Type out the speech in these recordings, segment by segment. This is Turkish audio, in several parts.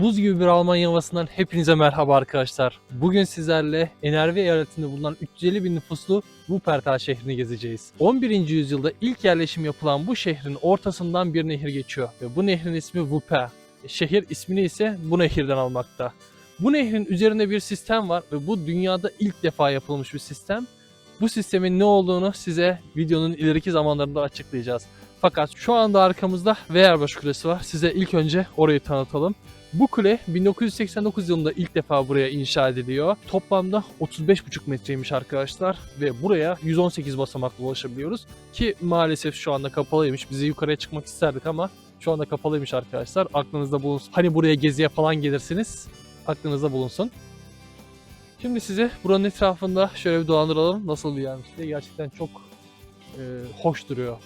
Buz gibi bir Almanya havasından hepinize merhaba arkadaşlar. Bugün sizlerle Enerve eyaletinde bulunan 350 bin nüfuslu Wuppertal şehrini gezeceğiz. 11. yüzyılda ilk yerleşim yapılan bu şehrin ortasından bir nehir geçiyor ve bu nehrin ismi Wupper. Şehir ismini ise bu nehirden almakta. Bu nehrin üzerinde bir sistem var ve bu dünyada ilk defa yapılmış bir sistem. Bu sistemin ne olduğunu size videonun ileriki zamanlarında açıklayacağız. Fakat şu anda arkamızda Veyrbaş Kulesi var. Size ilk önce orayı tanıtalım. Bu kule 1989 yılında ilk defa buraya inşa ediliyor. Toplamda 35,5 metreymiş arkadaşlar ve buraya 118 basamakla ulaşabiliyoruz. Ki maalesef şu anda kapalıymış. Bizi yukarıya çıkmak isterdik ama şu anda kapalıymış arkadaşlar. Aklınızda bulunsun. Hani buraya geziye falan gelirsiniz. Aklınızda bulunsun. Şimdi size buranın etrafında şöyle bir dolandıralım. Nasıl bir yermiş diye. Gerçekten çok e, hoş duruyor.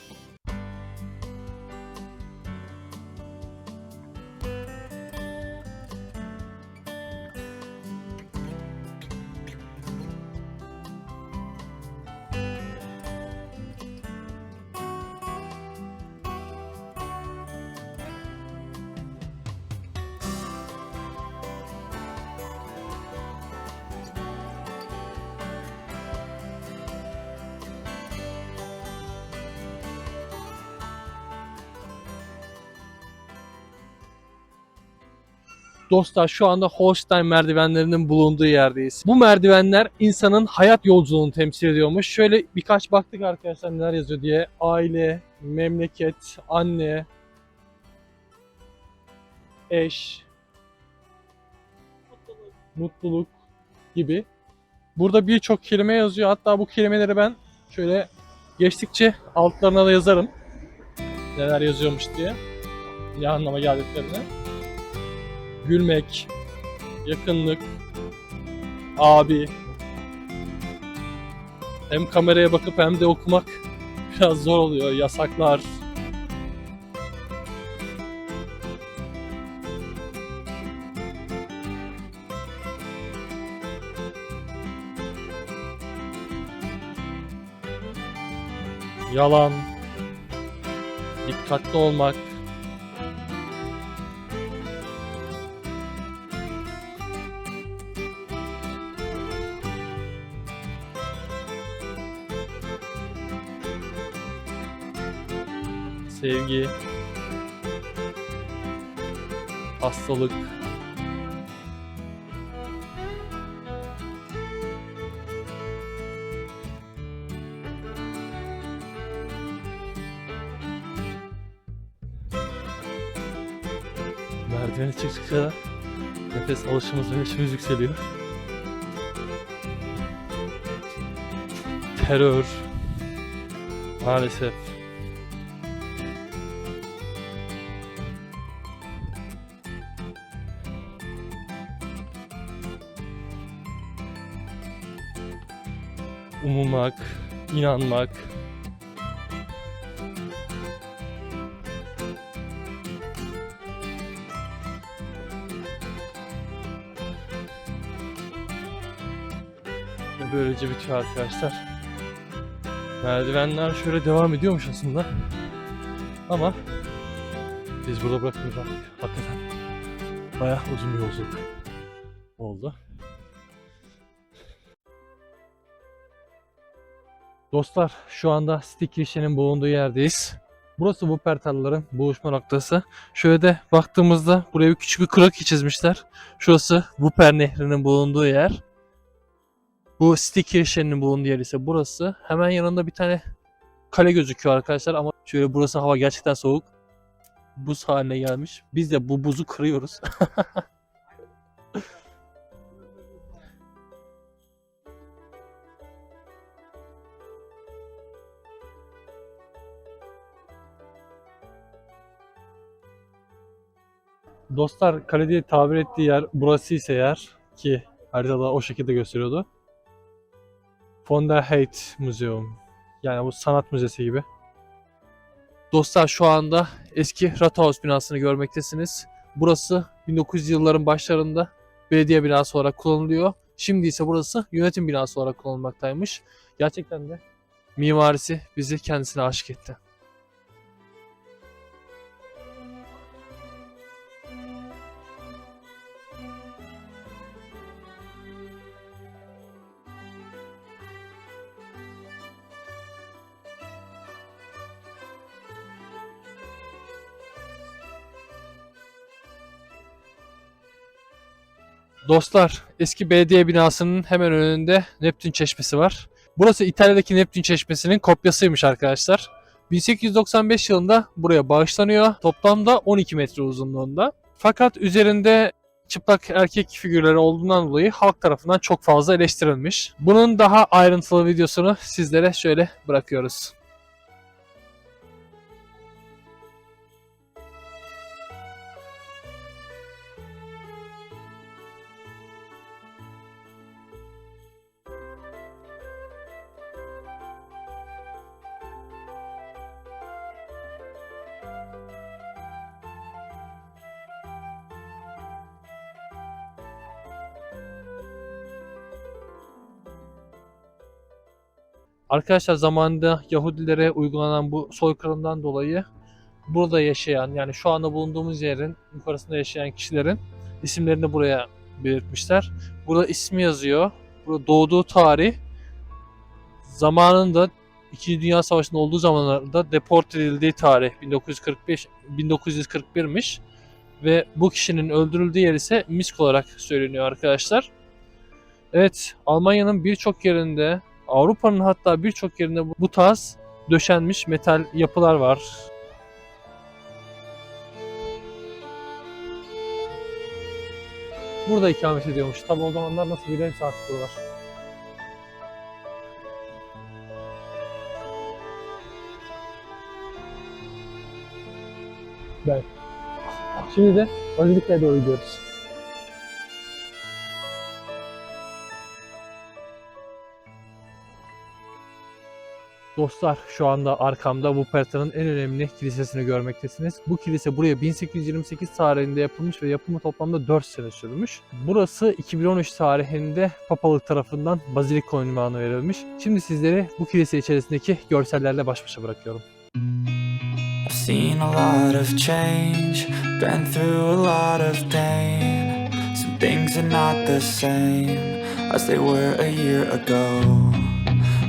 Dostlar şu anda Holstein merdivenlerinin bulunduğu yerdeyiz. Bu merdivenler insanın hayat yolculuğunu temsil ediyormuş. Şöyle birkaç baktık arkadaşlar neler yazıyor diye. Aile, memleket, anne, eş, mutluluk gibi. Burada birçok kelime yazıyor. Hatta bu kelimeleri ben şöyle geçtikçe altlarına da yazarım. Neler yazıyormuş diye. Ne anlama geldiklerini gülmek, yakınlık, abi. Hem kameraya bakıp hem de okumak biraz zor oluyor. Yasaklar. Yalan. Dikkatli olmak. Sevgi, hastalık, merdiveni çıktıkça nefes alışımız ve yaşımız yükseliyor. Terör, maalesef umulmak, inanmak. Ve böylece bitiyor arkadaşlar. Merdivenler şöyle devam ediyormuş aslında. Ama biz burada bırakmıyoruz artık. Hakikaten bayağı uzun bir yolculuk Dostlar şu anda City Kirişe'nin bulunduğu yerdeyiz. Burası Wuppertal'ların buluşma noktası. Şöyle de baktığımızda buraya bir küçük bir kroki çizmişler. Şurası Wupper Nehri'nin bulunduğu yer. Bu City Kirişe'nin bulunduğu yer ise burası. Hemen yanında bir tane kale gözüküyor arkadaşlar ama şöyle burası hava gerçekten soğuk. Buz haline gelmiş. Biz de bu buzu kırıyoruz. Dostlar kale diye tabir ettiği yer burası ise yer ki haritada o şekilde gösteriyordu. Von der Heydt Museum. Yani bu sanat müzesi gibi. Dostlar şu anda eski Rathaus binasını görmektesiniz. Burası 1900 yılların başlarında belediye binası olarak kullanılıyor. Şimdi ise burası yönetim binası olarak kullanılmaktaymış. Gerçekten de mimarisi bizi kendisine aşık etti. Dostlar, eski belediye binasının hemen önünde Neptün Çeşmesi var. Burası İtalya'daki Neptün Çeşmesi'nin kopyasıymış arkadaşlar. 1895 yılında buraya bağışlanıyor. Toplamda 12 metre uzunluğunda. Fakat üzerinde çıplak erkek figürleri olduğundan dolayı halk tarafından çok fazla eleştirilmiş. Bunun daha ayrıntılı videosunu sizlere şöyle bırakıyoruz. Arkadaşlar zamanında Yahudilere uygulanan bu soykırımdan dolayı burada yaşayan yani şu anda bulunduğumuz yerin yukarısında yaşayan kişilerin isimlerini buraya belirtmişler. Burada ismi yazıyor. Burada doğduğu tarih zamanında İkinci Dünya Savaşı'nın olduğu zamanlarda deport edildiği tarih 1945 1941'miş ve bu kişinin öldürüldüğü yer ise Misk olarak söyleniyor arkadaşlar. Evet, Almanya'nın birçok yerinde Avrupa'nın hatta birçok yerinde bu- tarz döşenmiş metal yapılar var. Burada ikamet ediyormuş. Tabi o zamanlar nasıl bilirse artık buralar. Ben. Şimdi de Bazilika'ya doğru gidiyoruz. Dostlar şu anda arkamda Wuppertal'ın en önemli kilisesini görmektesiniz. Bu kilise buraya 1828 tarihinde yapılmış ve yapımı toplamda 4 sene sürmüş. Burası 2013 tarihinde papalık tarafından Baziliko ünvanı verilmiş. Şimdi sizleri bu kilise içerisindeki görsellerle baş başa bırakıyorum. Seen a lot of change, been through a lot of pain. Some things are not the same as they were a year ago.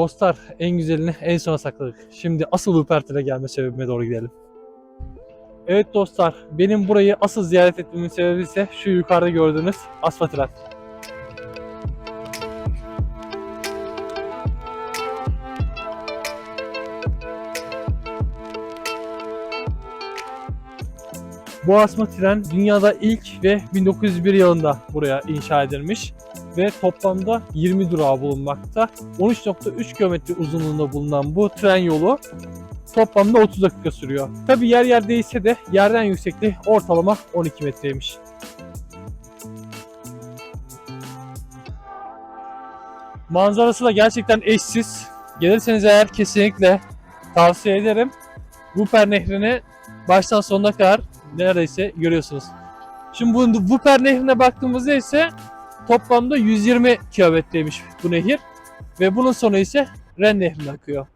Dostlar en güzelini en sona sakladık. Şimdi asıl Wuppertal'e gelme sebebime doğru gidelim. Evet dostlar benim burayı asıl ziyaret etmemin sebebi ise şu yukarıda gördüğünüz asfaltlar. Bu asma tren dünyada ilk ve 1901 yılında buraya inşa edilmiş ve toplamda 20 durağı bulunmakta. 13.3 kilometre uzunluğunda bulunan bu tren yolu toplamda 30 dakika sürüyor. Tabi yer yer değişse de yerden yüksekliği ortalama 12 metreymiş. Manzarası da gerçekten eşsiz. Gelirseniz eğer kesinlikle tavsiye ederim. Wupper Nehri'ni baştan sonuna kadar neredeyse görüyorsunuz. Şimdi bu Wupper Nehri'ne baktığımızda ise toplamda 120 kilometreymiş bu nehir ve bunun sonu ise Ren Nehri'ne akıyor.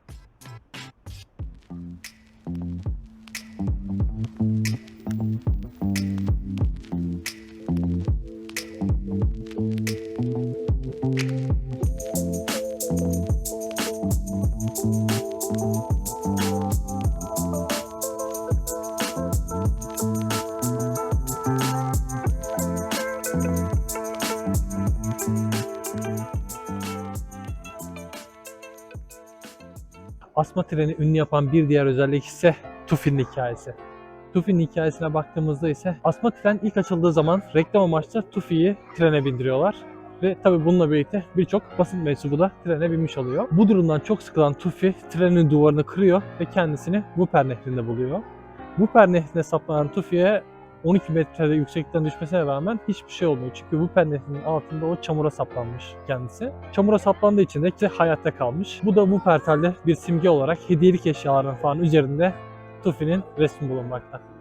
Asma treni ünlü yapan bir diğer özellik ise Tufin'in hikayesi. Tufi'nin hikayesine baktığımızda ise asma tren ilk açıldığı zaman reklam amaçlı Tufi'yi trene bindiriyorlar. Ve tabi bununla birlikte birçok basın mensubu da trene binmiş oluyor. Bu durumdan çok sıkılan Tufi trenin duvarını kırıyor ve kendisini Wupper nehrinde buluyor. Wupper nehrine saplanan Tufi'ye 12 metrede yüksekten düşmesine rağmen hiçbir şey olmuyor. Çünkü Wupper nehrinin altında o çamura saplanmış kendisi. Çamura saplandığı için de işte hayatta kalmış. Bu da Wuppertal'de bir simge olarak hediyelik eşyaların falan üzerinde Tufi'nin resmi bulunmakta.